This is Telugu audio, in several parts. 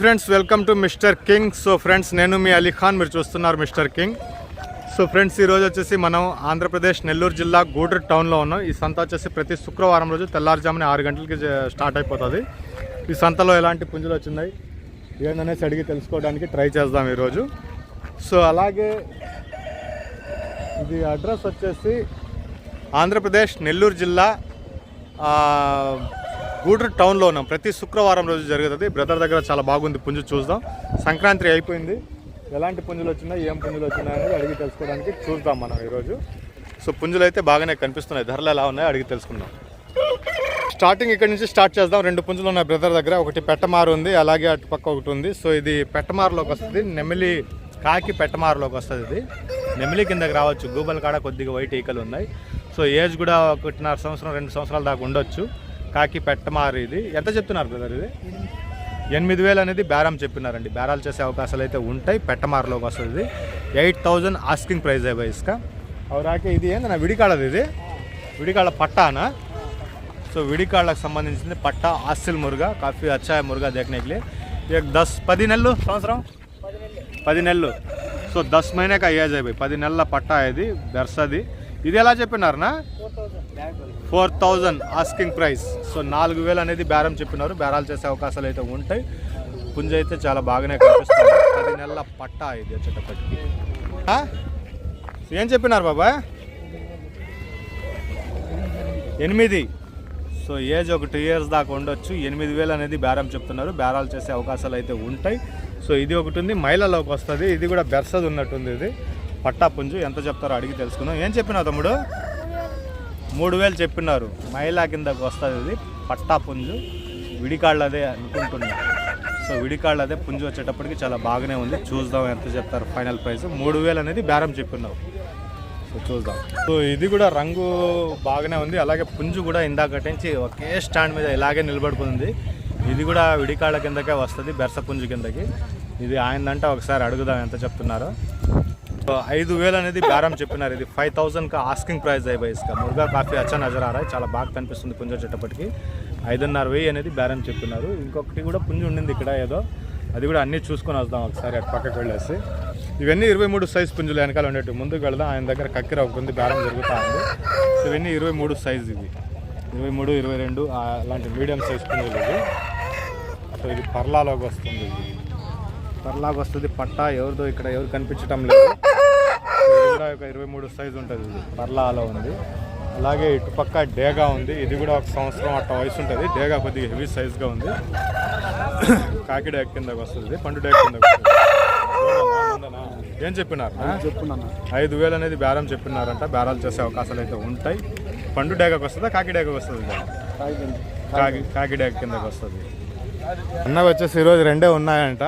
Friends welcome to mister king so friends నేను మీ అలీ ఖాన్ మీరు చూస్తున్నారు మిస్టర్ కింగ్ సో ఫ్రెండ్స్ ఈ రోజు వచ్చేసి మనం ఆంధ్రప్రదేశ్ నెల్లూరు జిల్లా గూడూరు టౌన్లో ఉన్నాం. ఈ సంత వచ్చేసి ప్రతి శుక్రవారం రోజు తెల్లారుజామున ఆరు గంటలకి స్టార్ట్ అయిపోతుంది. ఈ సంతలో ఎలాంటి పుంజులు వచ్చినాయి ఏందనేసి అడిగి తెలుసుకోవడానికి ట్రై చేద్దాం ఈరోజు సో అలాగే ఇది అడ్రస్ వచ్చేసి ఆంధ్రప్రదేశ్ నెల్లూరు జిల్లా గూడూరు టౌన్లో ఉన్నాం. ప్రతి శుక్రవారం రోజు జరుగుతుంది. బ్రదర్ దగ్గర చాలా బాగుంది పుంజు చూద్దాం. సంక్రాంతి అయిపోయింది. ఎలాంటి పుంజులు వచ్చినాయి ఏం పుంజులు వచ్చినాయి అనేది అడిగి తెలుసుకోవడానికి చూద్దాం మనం ఈరోజు. సో పుంజులు అయితే బాగానే కనిపిస్తున్నాయి. ధరలు ఎలా ఉన్నాయో అడిగి తెలుసుకుందాం. స్టార్టింగ్ ఇక్కడ నుంచి స్టార్ట్ చేద్దాం. రెండు పుంజులు ఉన్నాయి బ్రదర్ దగ్గర. ఒకటి పెట్టమారు ఉంది. అలాగే అటు పక్క ఒకటి ఉంది. సో ఇది పెట్టమారులోకి వస్తుంది. నెమిలి కాకి పెట్టమారులోకి వస్తుంది ఇది. నెమిలి కిందకి రావచ్చు. గూబల్ కాడ కొద్దిగా వైట్ ఈకలు ఉన్నాయి. సో ఏజ్ కూడా ఒకటిన్నర సంవత్సరం రెండు సంవత్సరాల దాకా ఉండొచ్చు. కాకి పెట్టమారు ఇది. ఎంత చెప్తున్నారు బ్రదర్ ఇది? ఎనిమిది వేలు అనేది బేరం చెప్పినారండి. బేరాలు చేసే అవకాశాలు అయితే ఉంటాయి. పెట్టమారులోకి వస్తుంది. ఎయిట్ థౌజండ్ ఆస్కింగ్ ప్రైజ్ అయ్యా ఇసుక? అవరాకే ఇది ఏందన్నా విడికాడది ఇది? విడికాడ పట్టానా? సో విడికాళ్ళకు సంబంధించింది పట్టా ఆస్తిల్ మురుగ కాఫీ అచ్చాయ మురుగా దేకనేకి దస్ పది నెలలు సంవత్సరం? పది నెలలు. సో దస్ మహినే అయ్యాజ్ అయిపోయి పది నెలల పట్టా ఇది బెర్సది ఇది ఎలా చెప్పినారనా? Four thousand asking price so నాలుగు వేలు అనేది బేరం చెప్పినారు. బేరాలు చేసే అవకాశాలు అయితే ఉంటాయి. పుంజ అయితే చాలా బాగానే కనిపిస్తుంది. పది నెలల పట్టా ఇది వచ్చేటప్పటికి. ఏం చెప్పినారు బాబా? ఎనిమిది. సో ఏజ్ ఒక టూ ఇయర్స్ దాకా ఉండొచ్చు. ఎనిమిది వేలు అనేది బేరం చెప్తున్నారు. బేరాలు చేసే అవకాశాలు అయితే ఉంటాయి. సో ఇది ఒకటి ఉంది. మహిళలోకి వస్తుంది. ఇది కూడా బెర్సది ఉన్నట్టుంది ఇది. పట్టా పుంజు ఎంత చెప్తారో అడిగి తెలుసుకుందాం. ఏం చెప్పినావు తమ్ముడు? మూడు వేలు చెప్పినారు. మైలా కిందకు వస్తుంది ఇది. పట్టా పుంజు. విడికాళ్ళదే అనుకుంటున్నా. సో విడికాళ్ళదే పుంజు వచ్చేటప్పటికి చాలా బాగానే ఉంది. చూద్దాం ఎంత చెప్తారు ఫైనల్ ప్రైస్. మూడు వేలు అనేది బేరం చెప్పినావు. సో చూద్దాం. సో ఇది కూడా రంగు బాగానే ఉంది. అలాగే పుంజు కూడా ఇందాకటి నుంచి ఒకే స్టాండ్ మీద ఇలాగే నిలబడుకుంది. ఇది కూడా విడికాళ్ళ కిందకే వస్తుంది బెర్స పుంజు కిందకి. ఇది ఆయనంటే ఒకసారి అడుగుదాం ఎంత చెప్తున్నారో. ఐదు వేలు అనేది బేరం చెప్పినారు. ఇది ఫైవ్ థౌసండ్ కా ఆస్కింగ్ ప్రైస్ అయిపోయి ఇసుక. మురుగా కాఫీ అచ్చా నజర్ ఆరా చాలా బాగా కనిపిస్తుంది పుంజు చెట్టప్పటికి. ఐదున్నర వెయ్యి అనేది బేరం చెప్పినారు. ఇంకొకటి కూడా పుంజు ఉండింది ఇక్కడ ఏదో. అది కూడా అన్నీ చూసుకొని వద్దాం ఒకసారి అటు పక్కకి వెళ్ళేసి. ఇవన్నీ ఇరవై మూడు సైజ్ పుంజులు వెనకాల ఉండేవి ముందుకు వెళ్దాం. ఆయన దగ్గర కక్కిర ఒకటి బేరం జరుగుతూ ఉంది. ఇవన్నీ ఇరవై మూడు సైజ్ ఇవి. ఇరవై మూడు ఇరవై రెండు అలాంటి మీడియం సైజ్ పుంజులు ఇవి. సో ఇది పర్లాలోకి వస్తుంది. ఇది పర్లాగా వస్తుంది. పట్టా ఎవరిదో ఇక్కడ ఎవరు కనిపించటం లేదు. కూడా ఒక ఇరవై మూడు సైజు ఉంటుంది ఇది. పర్లాలో ఉంది. అలాగే ఇటు పక్క డేగా ఉంది. ఇది కూడా ఒక సంవత్సరం అట్ట వయసు ఉంటుంది. డేగా కొద్దిగా హెవీ సైజ్గా ఉంది. కాకి డేగ కిందకి వస్తుంది. పండు డేగ కిందకి వస్తుంది? ఏం చెప్పినారు? చెప్పున్నాను. ఐదు వేలు అనేది బేరం చెప్పినారంట. బేరాలు చేసే అవకాశాలు అయితే ఉంటాయి. పండు డేగకు వస్తుందా? కాకి డేగకు వస్తుంది? కాకి. కాకి డేగ కిందకి వస్తుంది. అన్నవి వచ్చేసి ఈరోజు రెండే ఉన్నాయంట.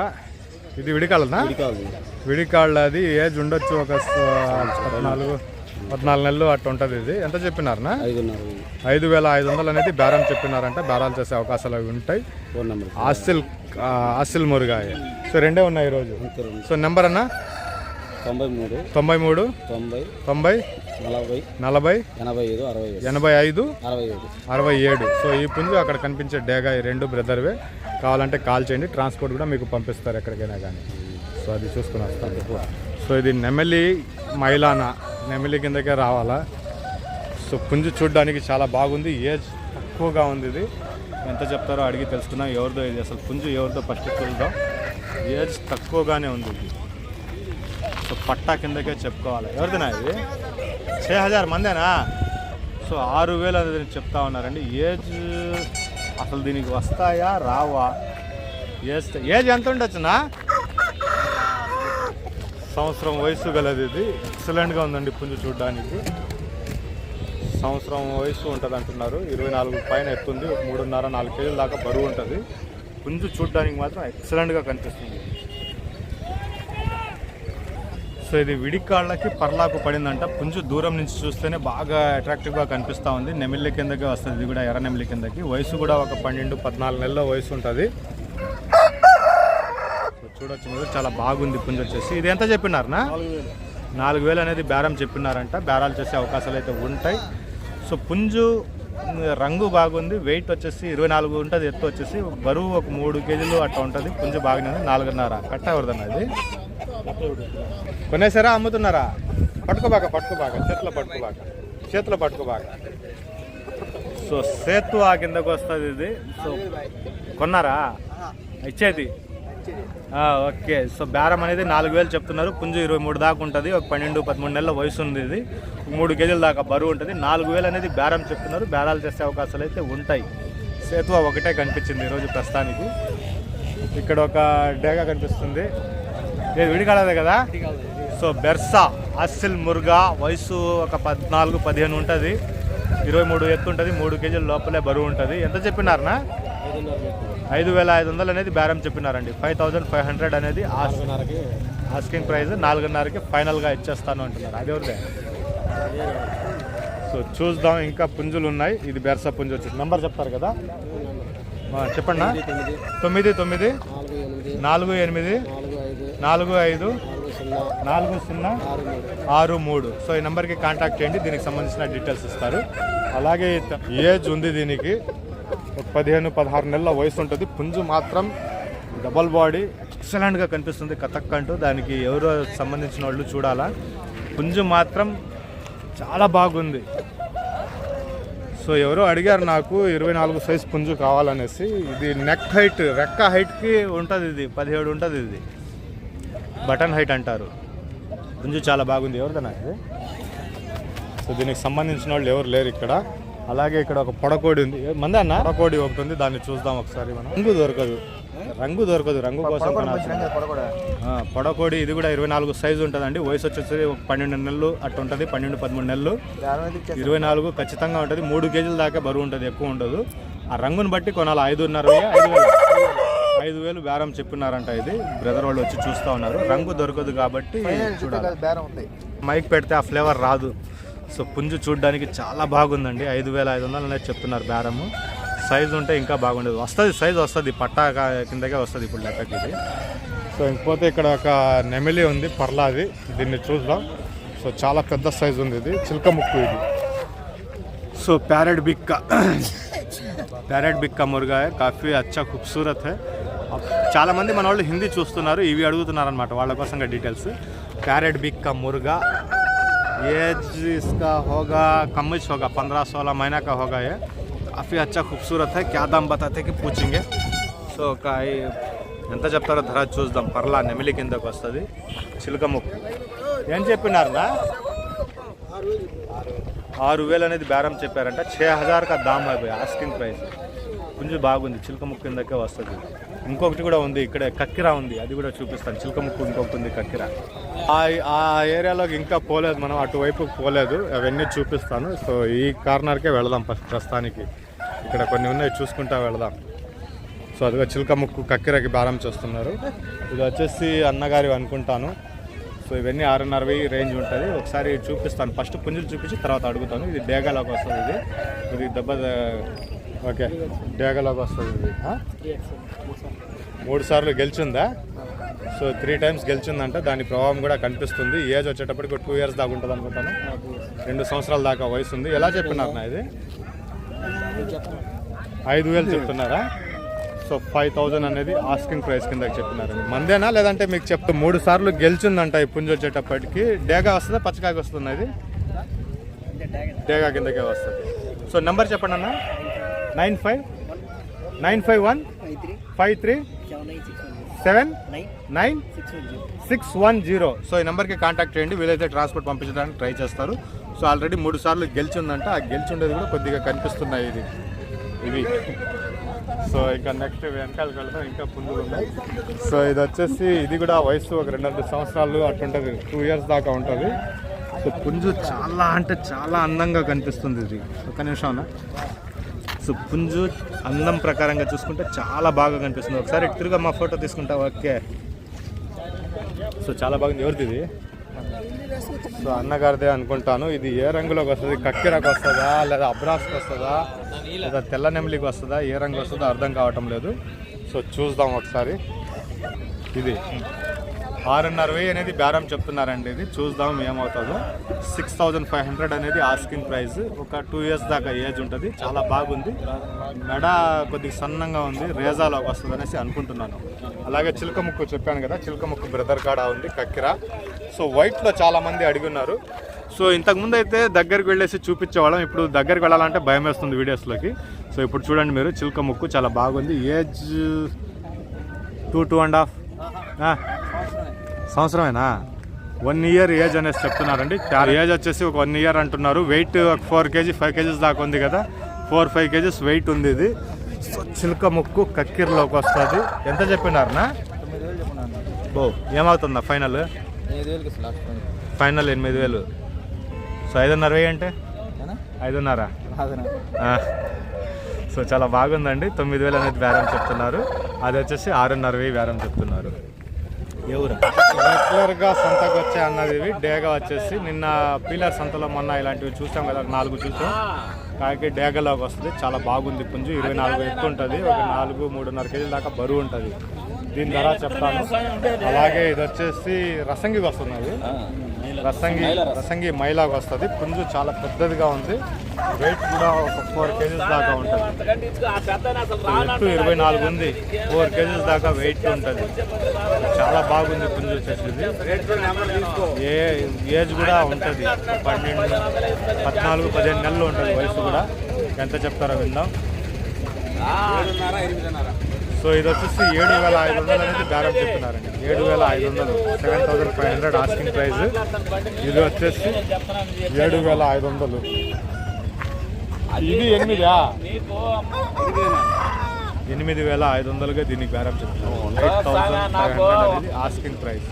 ఇది విడికాలనా? విడికాళ్ళ అది ఏజ్ ఉండొచ్చు ఒక పద్నాలుగు పద్నాలుగు నెలలు అట్లా ఉంటుంది ఇది. ఎంత చెప్పినారనా? ఐదు వేల ఐదు వందలు అనేది బేరం చెప్పినారంట. బేరాలు చేసే అవకాశాలు అవి ఉంటాయి. ఆసిల్ ఆసిల్ మురుగాయ. సో రెండే ఉన్నాయి ఈరోజు. సో నెంబర్ అన్న? తొంభై మూడు. తొంభై మూడు. తొంభై. తొంభై. నలభై. నలభై. ఎనభై ఐదు అరవై ఎనభై ఐదు. అరవై ఐదు అరవై ఏడు. సో ఈ పుంజు అక్కడ కనిపించే డేగా ఈ రెండు బ్రదర్వే. కావాలంటే కాల్ చేయండి. ట్రాన్స్పోర్ట్ కూడా మీకు పంపిస్తారు ఎక్కడికైనా కానీ. సో అది చూసుకుని వస్తాను సో ఇది నెమలి మైలానా. నెమలి కిందకే రావాలా. సో పుంజు చూడడానికి చాలా బాగుంది. ఏజ్ తక్కువగా ఉంది ఇది. ఎంత చెప్తారో అడిగి తెలుసుకున్నా ఎవరిదో ఇది అసలు పుంజు ఎవరిదో ఫస్ట్ చూద్దాం ఏజ్ తక్కువగానే ఉంది ఇది. సో పట్టా కిందకే చెప్పుకోవాలి. ఎవరిదినా ఇది? ఛే హజార్ మందేనా? సో ఆరు వేలు అనేది చెప్తా ఉన్నారండి. ఏజ్ అసలు దీనికి వస్తాయా రావా? ఏజ్ ఏజ్ ఎంత ఉండొచ్చునా? సంవత్సరం వయసు గలది ఇది. ఎక్సలెంట్గా ఉందండి పుంజు చూడడానికి. సంవత్సరం వయసు ఉంటుంది అంటున్నారు. ఇరవై నాలుగు పైన ఎత్తుంది. ఒక మూడున్నర నాలుగు కేజీల దాకా బరువు ఉంటుంది. పుంజు చూడడానికి మాత్రం ఎక్సలెంట్గా కనిపిస్తుంది. సో ఇది విడికాళ్ళకి పర్లాకు పడిందంట. పుంజు దూరం నుంచి చూస్తేనే బాగా అట్రాక్టివ్గా కనిపిస్తూ ఉంది. నెమిలి కిందకి వస్తుంది. ఇది కూడా ఎర్ర నెమిల్లి కిందకి. వయసు కూడా ఒక పన్నెండు పద్నాలుగు నెలల వయసు ఉంటుంది. చూడొచ్చు మీరు చాలా బాగుంది పుంజు వచ్చేసి. ఇది ఎంత చెప్పినారనా? నాలుగు వేలు అనేది బేరం చెప్పినారంట. బేరాలు చేసే అవకాశాలు అయితే ఉంటాయి. సో పుంజు రంగు బాగుంది. వెయిట్ వచ్చేసి ఇరవై నాలుగు ఉంటుంది. ఎత్తు వచ్చేసి బరువు ఒక మూడు కేజీలు అట్లా ఉంటుంది. పుంజు బాగానే ఉంది. నాలుగున్నర. కట్ట ఎవరిదన్న కొనేసారా? అమ్ముతున్నారా? పట్టుకోబాక పట్టుకోబాక. చేతిలో పట్టుకోబాక. చేతిలో పట్టుకోబాక. సో సేతు ఆ కిందకు వస్తుంది ఇది. సో కొన్నారా? ఇచ్చేది. ఓకే. సో బేరం అనేది నాలుగు వేలు చెప్తున్నారు. పుంజు ఇరవై మూడు దాకా ఉంటుంది. ఒక పన్నెండు పదమూడు నెలల వయసు ఉంది ఇది. మూడు కేజీల దాకా బరువు ఉంటుంది. నాలుగు వేలు అనేది బేరం చెప్తున్నారు. బేరాలు చేసే అవకాశాలు అయితే ఉంటాయి. సేతువ ఒకటే కనిపించింది ఈరోజు ప్రస్తుతానికి. ఇక్కడ ఒక డేగా కనిపిస్తుంది. ఇది విడికాలదే కదా? సో బెర్సా అస్సిల్ మురుగా వయసు ఒక పద్నాలుగు పదిహేను ఉంటుంది. ఇరవై మూడు ఎత్తు ఉంటుంది. మూడు కేజీల లోపలే బరువు ఉంటుంది. ఎంత చెప్పినారనా. ఐదు వేల ఐదు వందలు అనేది బేరం చెప్పినారండి. ఫైవ్ థౌజండ్ ఫైవ్ హండ్రెడ్ అనేది ఆస్కింగ్ ప్రైస్ నాలుగున్నరకి ఫైనల్గా ఇచ్చేస్తాను అంటున్నారు. అది ఎవరిదే? సో చూద్దాం ఇంకా పుంజులు ఉన్నాయి. ఇది బెర్సా పుంజు వచ్చేసి నెంబర్ చెప్తారు కదా? చెప్పండి. తొమ్మిది తొమ్మిది నాలుగు ఎనిమిది నాలుగు ఐదు నాలుగు సున్నా ఆరు మూడు. సో ఈ నెంబర్కి కాంటాక్ట్ చేయండి దీనికి సంబంధించిన డీటెయిల్స్ ఇస్తారు. అలాగే ఏజ్ ఉంది దీనికి. పదిహేను పదహారు నెలల వయసు ఉంటుంది. పుంజు మాత్రం డబల్ బాడీ. ఎక్సలెంట్గా కనిపిస్తుంది కథక్ అంటూ. దానికి ఎవరో సంబంధించిన వాళ్ళు చూడాలా. పుంజు మాత్రం చాలా బాగుంది. సో ఎవరో అడిగారు నాకు ఇరవై నాలుగు సైజ్ పుంజు కావాలనేసి. ఇది నెక్ హైట్ రెక్క హైట్కి ఉంటుంది ఇది. పదిహేడు ఉంటుంది ఇది. బటన్ హైట్ అంటారు. పుంజు చాలా బాగుంది. ఎవరిదన్నా ఇది? సో దీనికి సంబంధించిన వాళ్ళు ఎవరు లేరు ఇక్కడ. అలాగే ఇక్కడ ఒక పొడకోడి ఉంది. మందే అన్న? పొడకోడి ఒకటి ఉంది దాన్ని చూద్దాం ఒకసారి మనం. రంగు దొరకదు. రంగు దొరకదు రంగు కోసం పొడకోడి ఇది కూడా ఇరవై నాలుగు సైజు ఉంటుందండి. వయసు వచ్చేసి ఒక పన్నెండు నెలలు అట్టు ఉంటుంది పన్నెండు పదమూడు నెలలు. ఇరవై నాలుగు ఖచ్చితంగా ఉంటుంది. మూడు కేజీల దాకా బరువు ఉంటుంది ఎక్కువ ఉండదు. ఆ రంగుని బట్టి కొనాలి. ఐదున్నర ఐదు వేలు. ఐదు వేలు బేరం చెప్పినారంట ఇది. బ్రదర్ వాళ్ళు వచ్చి చూస్తూ ఉన్నారు. రంగు దొరకదు కాబట్టి చూడాలి. మైక్ పెడితే ఆ ఫ్లేవర్ రాదు. సో పుంజు చూడడానికి చాలా బాగుందండి. ఐదు వేల ఐదు వందలు అనేది చెప్తున్నారు బేరము. సైజు ఉంటే ఇంకా బాగుండేది. వస్తుంది సైజు వస్తుంది. పట్టా కిందకే వస్తుంది ఇప్పుడు లెక్కకి ఇది. సో ఇంకపోతే ఇక్కడ ఒక నెమిలి ఉంది పర్లాది దీన్ని చూద్దాం. సో చాలా పెద్ద సైజు ఉంది ఇది. చిల్క ముక్కు ఇది. So parrot beak. Parrot beak మురుగాయ. కాఫీ అచ్చా ఖూబ్సూరత్ చాలామంది మన వాళ్ళు హిందీ చూస్తున్నారు ఇవి అడుగుతున్నారనమాట వాళ్ళ కోసంగా డీటెయిల్స్. ప్యారెట్ బిక్క మురుగా. एज इसका होगा कम ही होगा पंद्रह सोलह महीना का होगा ये काफ़ी अच्छा खूबसूरत है क्या दाम बताते कि पूछेंगे సో ఒక ఐ- ఎంత చెప్తారో ధర చూద్దాం పర్లా నెమిలి కిందకు వస్తుంది చిలుక ముక్కు ఏం చెప్పినారనా ఆరు వేలు అనేది బేరం చెప్పారంట ఛే హజార్ కా దామ్ అయిపోయి ఆస్కింగ్ ప్రైస్ కొంచెం బాగుంది చిలుక ముక్కు కిందకే వస్తుంది ఇంకొకటి కూడా ఉంది ఇక్కడ కక్కిరా ఉంది అది కూడా చూపిస్తాను. చిలుక ముక్కు ఇంకొకటి ఉంది కక్కిరా. ఆ ఆ ఏరియాలోకి ఇంకా పోలేదు మనం అటువైపు పోలేదు అవన్నీ చూపిస్తాను. సో ఈ కార్నర్కే వెళదాం ఫస్ట్ ప్రస్తుతానికి. ఇక్కడ కొన్ని ఉన్నాయి చూసుకుంటా వెళదాం. సో అదిగో చిలుక ముక్కు కక్కిరకి భారం చేస్తున్నారు. ఇది వచ్చేసి అన్నగారి అనుకుంటాను. సో ఇవన్నీ ఆరున్నరవి వెయ్యి రేంజ్ ఉంటుంది. ఒకసారి చూపిస్తాను. ఫస్ట్ పుంజులు చూపించి తర్వాత అడుగుతాను. ఇది డేగాలోకి వస్తుంది ఇది. ఇది దెబ్బ ఓకే. డేగలోకి వస్తుంది మూడు సార్లు గెలిచిందా? సో త్రీ టైమ్స్ గెలిచిందంట. దాని ప్రభావం కూడా కనిపిస్తుంది. ఏజ్ వచ్చేటప్పటికి టూ ఇయర్స్ దాకా ఉంటుంది అనుకుంటాను. రెండు సంవత్సరాల దాకా వయసు ఉంది. ఎలా చెప్పినారు ఇది? ఐదు వేలు చెప్తున్నారా? సో ఫైవ్ థౌజండ్ అనేది ఆస్కింగ్ ప్రైస్ కింద చెప్పినారు. మందేనా? లేదంటే మీకు చెప్తే మూడు సార్లు గెలిచిందంట ఈ పుంజు వచ్చేటప్పటికి. డేగా వస్తుందా? పచ్చకాయకి వస్తుంది ఇది? డేగా కిందకే వస్తుంది. సో నెంబర్ చెప్పండి అన్న. Nine five nine five one five three seven nine six one zero. So ఈ నెంబర్కి కాంటాక్ట్ చేయండి వీలైతే ట్రాన్స్పోర్ట్ పంపించడానికి ట్రై చేస్తారు. సో ఆల్రెడీ మూడు సార్లు గెలిచిందంట ఆ గెలిచి ఉండేది కూడా కొద్దిగా కనిపిస్తున్నాయి ఇది. ఇవి. సో ఇంకా నెక్స్ట్ వెనకాలకి వెళ్తాం ఇంకా పుంజులు ఉన్నాయి. సో ఇది వచ్చేసి ఇది కూడా వయసు ఒక రెండు సంవత్సరాలు అట్టుంటుంది టూ ఇయర్స్ దాకా ఉంటుంది. సో పుంజు చాలా అంటే చాలా అందంగా కనిపిస్తుంది ఇది. ఒక నిమిషం సో పుంజు అందం ప్రకారంగా చూసుకుంటే చాలా బాగా కనిపిస్తుంది. ఒకసారి తిరుగా మా ఫోటో తీసుకుంటా ఓకే. సో చాలా బాగుంది. ఎవరిది ఇది? సో అన్నగారిదే అనుకుంటాను. ఇది ఏ రంగులోకి వస్తుంది? కక్కిరకు వస్తుందా? లేదా అబ్రాస్కి వస్తుందా? లేదా తెల్ల నెమిలికి వస్తుందా? ఏ రంగు వస్తుందో అర్థం కావటం లేదు. సో చూద్దాం ఒకసారి. ఇది. ఆరున్నర వెయ్యి అనేది బేరం చెప్తున్నారండి ఇది. చూద్దాం ఏమవుతుందో. సిక్స్ థౌజండ్ ఫైవ్ హండ్రెడ్ అనేది ఆస్కింగ్ ప్రైస్. ఒక టూ ఇయర్స్ దాకా ఏజ్ ఉంటుంది. చాలా బాగుంది. మెడ కొద్దిగా సన్నంగా ఉంది. రేజాలో వస్తుంది అనేసి అనుకుంటున్నాను. అలాగే చిలక ముక్కు చెప్పాను కదా. చిలక ముక్కు బ్రదర్ కాడ ఉంది కక్కిర. సో వైట్లో చాలామంది అడిగి ఉన్నారు. సో ఇంతకుముందు అయితే దగ్గరికి వెళ్ళేసి చూపించేవాళ్ళం. ఇప్పుడు దగ్గరికి వెళ్ళాలంటే భయం వేస్తుంది వీడియోస్లోకి. సో ఇప్పుడు చూడండి మీరు చిలక ముక్కు చాలా బాగుంది. Age two two and half. సంవత్సరమేనా? One year age అనేసి చెప్తున్నారండి. ఏజ్ వచ్చేసి ఒక వన్ ఇయర్ అంటున్నారు. Weight four KG five KGs దాకా ఉంది కదా. ఫోర్ ఫైవ్ కేజీస్ వెయిట్ ఉంది ఇది. చిలుక ముక్కు కక్కిరలోకి వస్తుంది. ఎంత చెప్పినారనా? ఓ బో ఏమవుతుందా ఫైనల్ ఫైనల్ ఎనిమిది వేలు. సో ఐదున్నర వెయ్యి అంటే? ఐదున్నర. సో చాలా బాగుందండి. తొమ్మిది వేలు అనేది బేరం చెప్తున్నారు. అది వచ్చేసి ఆరున్నర వెయ్యి బేరం చెప్తున్నారు. రెగ్యులర్గా సంతకు వచ్చే అన్నది ఇవి డేగా వచ్చేసి నిన్న పీలర్ సంతలో మొన్న ఇలాంటివి చూసాం కదా నాలుగు చూసాం. కాకి డేగలోకి వస్తుంది. చాలా బాగుంది పుంజు. ఇరవై నాలుగు ఎత్తు ఉంటుంది. ఒక నాలుగు మూడున్నర కేజీల దాకా బరువు ఉంటుంది. దీని ధర చెప్తాను. అలాగే ఇది వచ్చేసి రసంగికి వస్తున్నది. రసంగి రసంగి మైలాగా వస్తుంది. పుంజు చాలా పెద్దదిగా ఉంది. వెయిట్ కూడా ఒక ఫోర్ కేజీస్ దాకా ఉంటుంది. ఎత్తు ఇరవై నాలుగు ఉంది. ఫోర్ కేజీస్ దాకా వెయిట్ ఉంటుంది. చాలా బాగుంది పుంజు వచ్చేసి ఇది. ఏ ఏజ్ కూడా ఉంటుంది. పన్నెండు పద్నాలుగు పదిహేను నెలలు ఉంటుంది వయసు కూడా. ఎంత చెప్తారో విందాం. సో ఇది వచ్చేసి ఏడు వేల ఐదు వందలు అనేది బేరం చెప్తున్నారండి. ఏడు వేల ఐదు వందలు. Seven thousand five hundred asking price. ఇది వచ్చేసి ఏడు వేల ఐదు వందలు. ఇది ఎనిమిదా? ఎనిమిది వేల ఐదు వందలుగా దీనికి బేరం చెప్తున్నాను. ఆస్కింగ్ ప్రైస్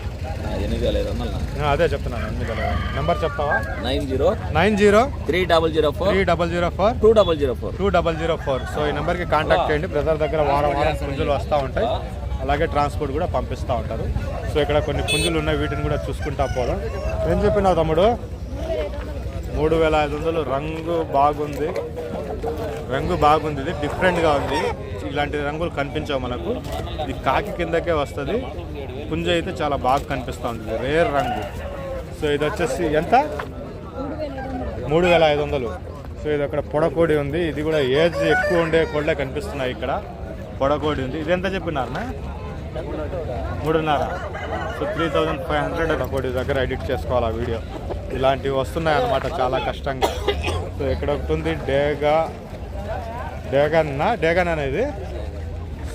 ఎనిమిది వేల ఐదు వందలు ఆ, అదే చెప్తున్నాను ఎనిమిది వేల నెంబర్ చెప్తావా? Nine zero nine zero three double zero four three double zero four two double zero four two double zero four. So ఈ నెంబర్కి కాంటాక్ట్ చేయండి. బ్రదర్ దగ్గర వారం వారం పుంజులు వస్తూ ఉంటాయి. అలాగే ట్రాన్స్పోర్ట్ కూడా పంపిస్తూ ఉంటారు. సో ఇక్కడ కొన్ని పుంజులు ఉన్నాయి వీటిని కూడా చూసుకుంటా పోదాం. ఏం చెప్పినావు తమ్ముడు? మూడు వేల ఐదు వందలు. రంగు బాగుంది. రంగు బాగుంది. ఇది డిఫరెంట్గా ఉంది. ఇలాంటి రంగులు కనిపించవు మనకు. ఇది కాకి కిందకే వస్తుంది. పుంజ అయితే చాలా బాగా కనిపిస్తూ ఉంటుంది రేర్ రంగు. సో ఇది వచ్చేసి ఎంత? మూడు వేల ఐదు వందలు. సో ఇది అక్కడ పొడకోడి ఉంది. ఇది కూడా ఏజ్ ఎక్కువ ఉండే కోళ్ళే కనిపిస్తున్నాయి ఇక్కడ. పొడకోడి ఉంది. ఇది ఎంత చెప్పినారనా మూడున్నర. So three thousand five hundred ఒకటి దగ్గర ఎడిట్ చేసుకోవాలి ఆ వీడియో. ఇలాంటివి వస్తున్నాయి అన్నమాట చాలా కష్టంగా. సో ఇక్కడ ఒకటి ఉంది డేగా డేగన్నా డేగన్ అనేది.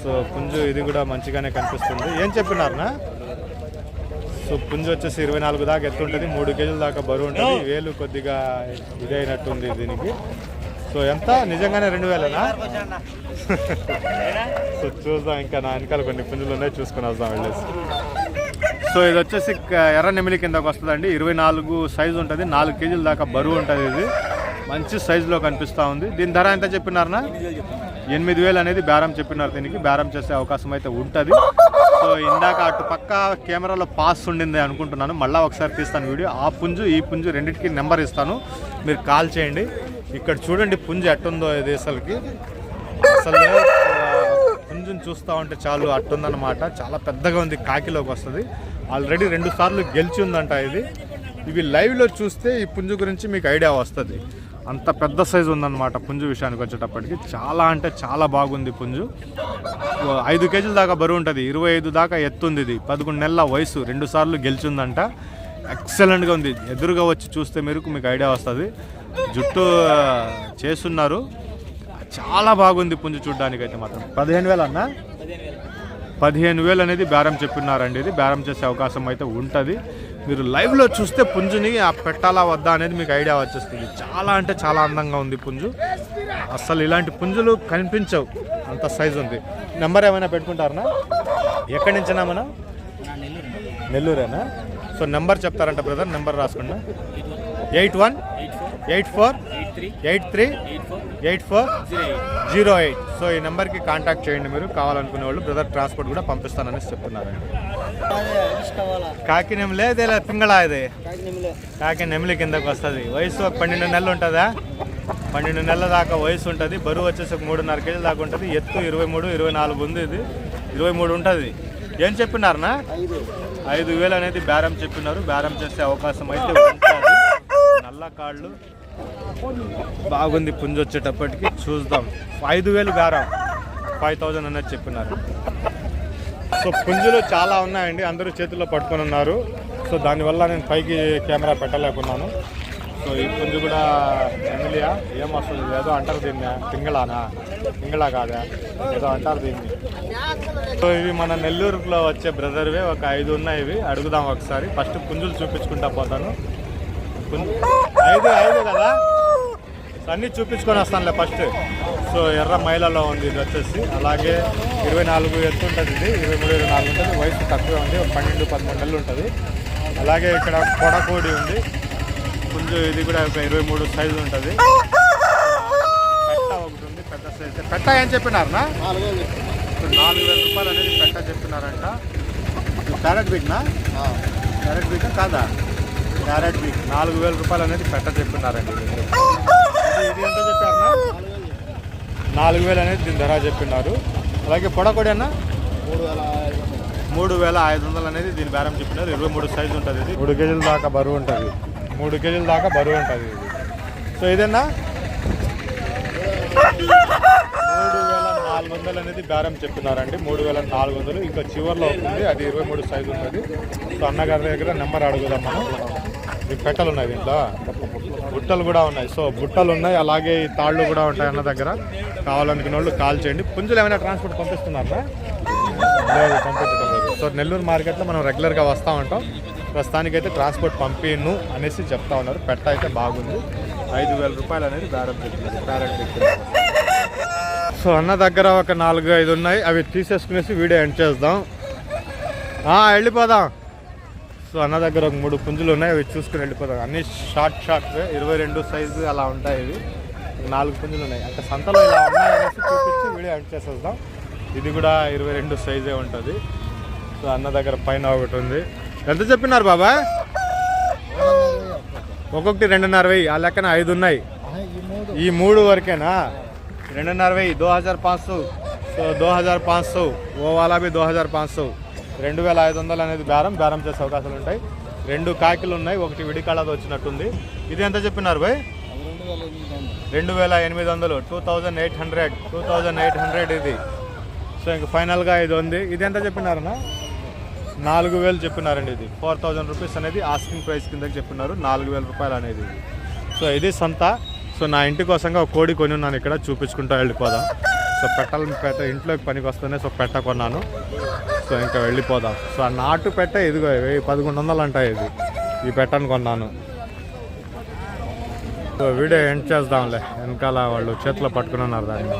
సో పుంజు ఇది కూడా మంచిగానే కనిపిస్తుంది. ఏం చెప్పినారనా? సో పుంజు వచ్చేసి ఇరవై నాలుగు దాకా ఎత్తుంటుంది మూడు కేజీల దాకా బరువు ఉంటుంది వేలు కొద్దిగా ఇదైనట్టుంది దీనికి. సో ఎంత? నిజంగానే రెండు వేలనా? సో చూద్దాం ఇంకా నా వెనకాల కొన్ని పుంజులు ఉన్నాయి చూసుకొని వద్దాం వెళ్ళేసి. సో ఇది వచ్చేసి ఎర్ర నెమిలి కిందకు వస్తుందండి. ఇరవై నాలుగు సైజు ఉంటుంది నాలుగు కేజీల దాకా బరువు ఉంటుంది ఇది. మంచి సైజులో కనిపిస్తూ ఉంది. దీని ధర ఎంత చెప్పినారనా ఎనిమిది వేలు అనేది బేరం చెప్పినారు దీనికి. బేరం చేసే అవకాశం అయితే ఉంటుంది. సో ఇందాక అటు పక్క కెమెరాలో పాస్ ఉండింది అనుకుంటున్నాను. మళ్ళీ ఒకసారి తీస్తాను వీడియో. ఆ పుంజు ఈ పుంజు రెండింటికి నెంబర్ ఇస్తాను. మీరు కాల్ చేయండి. ఇక్కడ చూడండి పుంజు ఎట్టుందో ఇది అసలుకి. అసలు పుంజుని చూస్తూ ఉంటే చాలు అట్టుందన్నమాట. చాలా పెద్దగా ఉంది కాకిలోకి వస్తుంది. ఆల్రెడీ రెండు సార్లు గెలిచి ఉందంట ఇది. ఇవి లైవ్లో చూస్తే ఈ పుంజు గురించి మీకు ఐడియా వస్తుంది. అంత పెద్ద సైజు ఉందన్నమాట పుంజు విషయానికి వచ్చేటప్పటికి. చాలా అంటే చాలా బాగుంది పుంజు. ఐదు కేజీల దాకా బరువు ఉంటుంది. ఇరవై ఐదు దాకా ఎత్తుంది ఇది. పదకొండు నెలల వయసు. రెండు సార్లు గెలిచిందంట. ఎక్సలెంట్గా ఉంది. ఎదురుగా వచ్చి చూస్తే మీరు మీకు ఐడియా వస్తుంది. జుట్టు చేస్తున్నారు. చాలా బాగుంది పుంజు చూడడానికి అయితే మాత్రం. పదిహేను వేలు అన్నా? పదిహేను వేలు అనేది బేరం చెప్పినారండి ఇది. బేరం చేసే అవకాశం అయితే ఉంటుంది. మీరు లైవ్లో చూస్తే పుంజుని ఆ పెట్టాలా వద్దా? అనేది మీకు ఐడియా వచ్చేస్తుంది. చాలా అంటే చాలా అందంగా ఉంది పుంజు. అసలు ఇలాంటి పుంజులు కనిపించవు. అంత సైజు ఉంది. నెంబర్ ఏమైనా పెట్టుకుంటారనా? ఎక్కడి నుంచినా మనం? నెల్లూరేనా? సో నెంబర్ చెప్తారంట బ్రదర్ నెంబర్ రాసుకున్నా eight one? Eight four eight three eight four zero eight so ఈ నెంబర్కి కాంటాక్ట్ చేయండి మీరు. కావాలనుకునే వాళ్ళు బ్రదర్ ట్రాన్స్పోర్ట్ కూడా పంపిస్తానని చెప్తున్నారండి కాకి నెమలే లేదా పింగళ ఇది. కాకి నెమలి కిందకు వస్తుంది. వయసు ఒక పన్నెండు నెలలు ఉంటుందా? పన్నెండు నెలల దాకా వయసు ఉంటుంది. బరువు వచ్చేసి ఒక మూడున్నర కేజీల దాకా ఉంటుంది. ఎత్తు ఇరవై మూడు ఇరవై నాలుగు ఉంది ఇది. ఇరవై మూడు ఉంటుంది. ఏం చెప్పినారనా? ఐదు. వేలు అనేది బేరం చెప్పినారు. బేరం చేసే అవకాశం అయితే కాళ్ళు బాగుంది పుంజు వచ్చేటప్పటికి. చూద్దాం. ఐదు వేలు బేరం. ఫైవ్ థౌజండ్ అనేది చెప్పినారు. సో పుంజులు చాలా ఉన్నాయండి. అందరూ చేతుల్లో పట్టుకొని ఉన్నారు. సో దానివల్ల నేను పైకి కెమెరా పెట్టలేకున్నాను. సో ఈ పుంజు కూడా ఎమిలియా ఏం వస్తుంది? ఏదో అంటారు దీన్ని. పింగళానా? పింగళా కాదా? ఏదో అంటారు దీన్ని. సో ఇవి మన నెల్లూరులో వచ్చే బ్రదర్వే ఒక ఐదు ఉన్నాయి ఇవి. అడుగుదాం ఒకసారి. ఫస్ట్ పుంజులు చూపించుకుంటా పోతాను. ఐదు ఐదు కదా? అన్నీ చూపించుకొని వస్తానులే ఫస్ట్. సో ఎర్ర మైలలో ఉంది ఇది వచ్చేసి. అలాగే ఇరవై నాలుగు ఎత్తు ఉంటుంది ఇది. ఇరవై మూడు ఇరవై నాలుగు ఉంటుంది. వయసు తక్కువే ఉంది. పన్నెండు పదమూడు నెలలు ఉంటుంది. అలాగే ఇక్కడ కొడకోడి ఉంది. పుంజు ఇది కూడా ఒక ఇరవై మూడు సైజు ఉంటుంది. పెట్ట ఒకటి ఉంది పెద్ద సైజు. పెట్ట ఏం చెప్పినారనా ఇప్పుడు నాలుగు వేల రూపాయలు అనేది పెట్ట చెప్పినారంట. క్యారెట్ బిగ్నా క్యారెట్ బిగ్ కాదా? క్యారెట్ నాలుగు వేల రూపాయలు అనేది పెట్ట చెప్పినారండి ఇది ఇది ఎంత చెప్పారన్నా? నాలుగు వేలు అనేది దీని ధర చెప్పినారు. అలాగే పొడకొడి అన్న? మూడు వేల ఐదు వందలు అనేది దీని బేరం చెప్పినారు. ఇరవై మూడు సైజు ఉంటుంది ఇది. మూడు కేజీల దాకా బరువు ఉంటుంది. మూడు కేజీల దాకా బరువు ఉంటుంది ఇది. సో ఇదేనా? మూడు వేల నాలుగు వందలు అనేది బేరం చెప్పినారండి. మూడు వేల నాలుగు వందలు. ఇంకా చివర్లో ఉంటుంది అది ఇరవై మూడు సైజు ఉంటుంది. సో అన్నగారి దగ్గర నెంబర్ అడుగుదాం మనం. పెట్టలు ఉన్నాయి దీంట్లో. బుట్టలు కూడా ఉన్నాయి. సో బుట్టలు ఉన్నాయి. అలాగే ఈ తాళ్ళు కూడా ఉంటాయి అన్న దగ్గర. కావాలనుకున్న వాళ్ళు కాల్ చేయండి. పుంజులు ఏమైనా ట్రాన్స్పోర్ట్ పంపిస్తున్నారా? లేదు పంపించడం లేదు. సో నెల్లూరు మార్కెట్లో మనం రెగ్యులర్గా వస్తూ ఉంటాం. ప్రస్తుతానికైతే ట్రాన్స్పోర్ట్ పంపిను అనేసి చెప్తా ఉన్నారు. పెట్ట అయితే బాగుంది. ఐదు వేల రూపాయలు అనేది బేరం పెట్టింది. ప్యారెట్ సో అన్న దగ్గర ఒక నాలుగు ఐదు ఉన్నాయి. అవి తీసేసుకునేసి వీడియో ఎండ్ చేద్దాం. వెళ్ళిపోదాం. సో అన్న దగ్గర ఒక మూడు పుంజులు ఉన్నాయి అవి చూసుకుని వెళ్ళిపోతాం. అన్ని షార్ట్ షార్ట్స్ ఇరవై రెండు సైజు అలా ఉంటాయి ఇవి. నాలుగు పుంజులు ఉన్నాయి. అంటే సంతలో ఇలా ఉన్నాయి చూపించి వీడియో యాడ్ చేసేద్దాం. ఇది కూడా ఇరవై రెండు సైజే ఉంటుంది. సో అన్న దగ్గర పైన ఒకటి ఉంది. ఎంత చెప్పినారు బాబా? ఒక్కొక్కటి రెండున్నర వెయ్యి. ఆ లెక్కన ఐదు ఉన్నాయి. ఈ మూడు వరకేనా? రెండున్నర వెయ్యి. దో హజార్ పాँच सौ तो दो हज़ार पाँच सौ वो రెండు వేల ఐదు వందలు అనేది బేరం బేరం చేసే అవకాశాలు ఉంటాయి. రెండు కాకిలు ఉన్నాయి ఒకటి విడికాళ్ళది వచ్చినట్టుంది. ఇది ఎంత చెప్పినారు భయ్? రెండు వేల ఎనిమిది వందలు two thousand eight hundred two thousand eight hundred ఇది. సో ఇంక ఫైనల్గా ఇది ఉంది. ఇది ఎంత చెప్పినారన్నా? నాలుగు వేలు చెప్పినారండి ఇది. ఫోర్ థౌజండ్ రూపీస్ అనేది ఆస్కింగ్ ప్రైస్ కిందకి చెప్పినారు. నాలుగు వేల రూపాయలు అనేది. సో ఇది సంత. సో నా ఇంటి కోసంగా ఒక కోడి కొని ఉన్నాను. ఇక్కడ చూపించుకుంటూ వెళ్ళిపోదాం. సో పెట్టాల పెట్ట ఇంట్లోకి పనికి వస్తేనే సో పెట్ట కొన్నాను. సో ఇంకా వెళ్ళిపోదాం. సో ఆ నాటు పెట్ట ఇదిగో వెయ్యి పదకొండు వందలు అంటాయి ఇది. ఈ పెట్టను కొన్నాను. సో వీడియో ఎండ్ చేద్దాంలే. వెనకాల వాళ్ళు చేతిలో పట్టుకుని ఉన్నారు దాన్ని.